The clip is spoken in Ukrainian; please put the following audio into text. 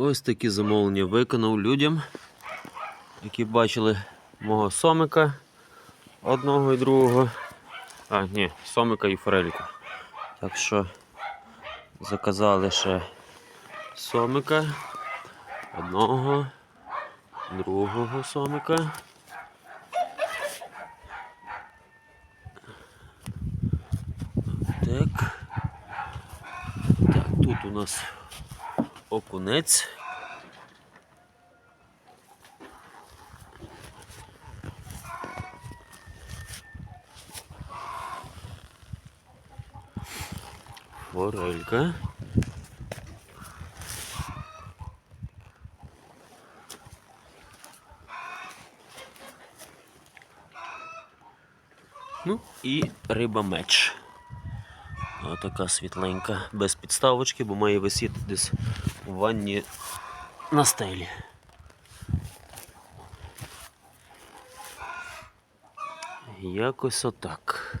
Ось такі замовлення виконав людям, які бачили мого сомика одного і другого. А, ні, сомика і форельку. Так що заказали ще сомика, одного, другого сомика. Так. Так, тут у нас окунець. Форелька. Ну і риба меч. Отака світленька, без підставочки, бо має висіти десь у ванні на стелі. Якось отак.